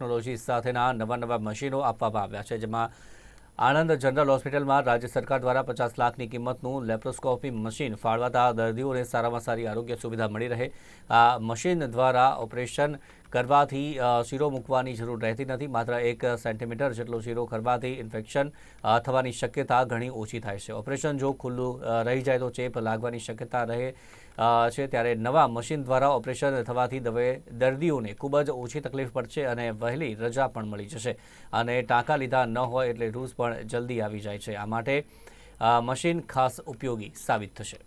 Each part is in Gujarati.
ટેકનોલોજી સાથેના નવા નવા મશીનો આપવામાં આવ્યા છે, જેમાં આણંદ જનરલ હોસ્પિટલમાં રાજ્ય સરકાર દ્વારા પચાસ લાખની કિંમતનું લેપ્રોસ્કોપી મશીન ફાળવાતા દર્દીઓને સારામાં સારી આરોગ્ય સુવિધા મળી રહે. આ મશીન દ્વારા ઓપરેશન કરવાથી શીરો મૂકવાની જરૂર રહેતી નથી. માત્ર એક સેન્ટીમીટર જેટલો શીરો કરવાથી ઇન્ફેક્શન થવાની શક્યતા ઘણી ઓછી થાય છે. ઓપરેશન જો ખુલ્લું રહી જાય તો ચેપ લાગવાની શક્યતા રહે છે. ત્યારે નવા મશીન દ્વારા ઓપરેશન થવાથી દવે, દર્દીઓને ખૂબ જ ઓછી તકલીફ પડશે અને વહેલી રજા પણ મળી જશે. અને ટાંકા લીધા ન હોય એટલે રૂઝ પણ જલ્દી આવી જાય છે. આ માટે મશીન ખાસ ઉપયોગી સાબિત થશે.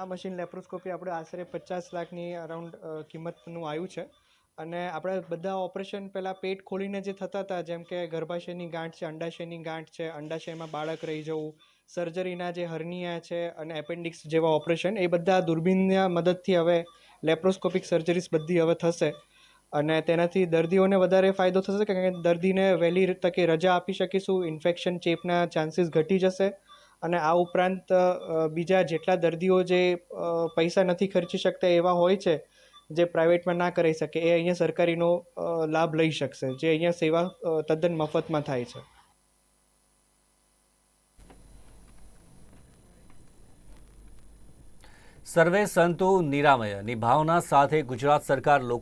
આ મશીન લેપ્રોસ્કોપી આપણે આશરે પચાસ લાખની અરાઉન્ડ કિંમતનું આવ્યું છે. અને આપણે બધા ઓપરેશન પહેલાં પેટ ખોલીને જે થતા હતા, જેમ કે ગર્ભાશયની ગાંઠ છે, અંડાશયની ગાંઠ છે, અંડાશયમાં બાળક રહી જવું સર્જરીના જે હર્નિયા છે અને એપેન્ડિક્સ જેવા ઓપરેશન એ બધા દૂરબીનના મદદથી હવે લેપ્રોસ્કોપિક સર્જરીસ બધી હવે થશે. અને તેનાથી દર્દીઓને વધારે ફાયદો થશે, કારણ કે દર્દીને વહેલી તકે રજા આપી શકીશું ઇન્ફેક્શન ચેપના ચાન્સીસ ઘટી જશે. અને આ ઉપરાંત બીજા જેટલા દર્દીઓ જે પૈસા નથી ખર્ચી શકતા એવા હોય છે, જે પ્રાઇવેટમાં ના કરી શકે, એ અહીંયા સરકારીનો લાભ લઈ શકશે, જે અહીંયા સેવા તદ્દન મફતમાં થાય છે. સર્વે સંતો નિરામયની ભાવના સાથે ગુજરાત સરકાર લોકો